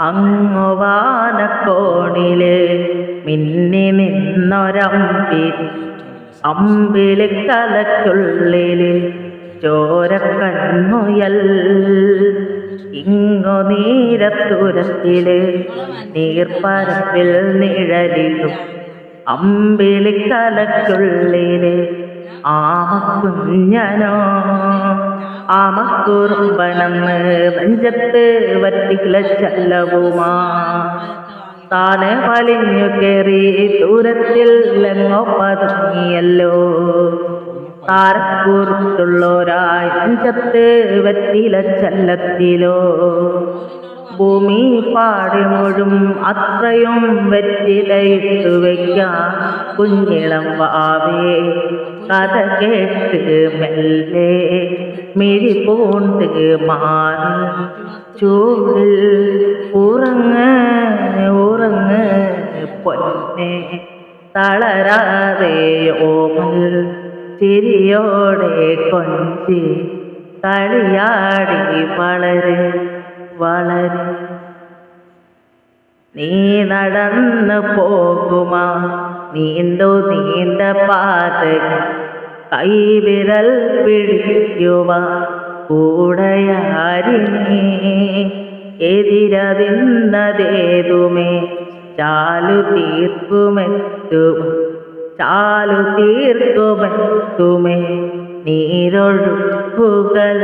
അങ്ങു വാനക്കോണിൽ മിന്നി അമ്പിളി അമ്പിളിക്കലയ്ക്കുള്ളിൽ ചോരക്കണ്ണുയൽ. ഇങ്ങു നീരത്തുരത്തിൽ നീർപ്പരപ്പിൽ നിഴലിടും. അമ്പിളിക്കലയ്ക്കുള്ളിൽ ആമക്കുഞ്ഞനോ. ആമക്കുറുമ്പനെന്ന് നെഞ്ചത്ത് വറ്റിക്കില ചല്ലവുമാ താനെ വലിഞ്ഞു കയറി ദൂരത്തിൽ എങ്ങോ പതുങ്ങിയല്ലോ. താരക്കൂർത്തുള്ളോരായി നെഞ്ചത്ത് വറ്റില ചല്ലത്തിലോ ഭൂമി പാടി മുഴും അത്രയും വെറ്റിലയിട്ടു വയ്ക്കാൻ കുഞ്ഞിളം വാവേ കഥ കേട്ട് മെല്ലെ മിഴി പൂണ്ട് മാറി ചൂടിൽ ഉറങ്ങ് ഉറങ്ങ് പൊന്നെ തളരാതെ ഓമൽ ചിരിയോടെ കൊഞ്ചി കളിയാടി വളര് വളര്. നീ നടന്നു പോകുമാ. നീണ്ടു നീണ്ട പാതകൾ കൈവിരൽ പിടിക്കുവാ. കൂടയാരിനെ എതിരതിന്നതേതുമേ. ചാലു തീർക്കുമെത്തും. ചാലു തീർക്കുമെത്തുമേ. നീരൊഴുക്കുകൾ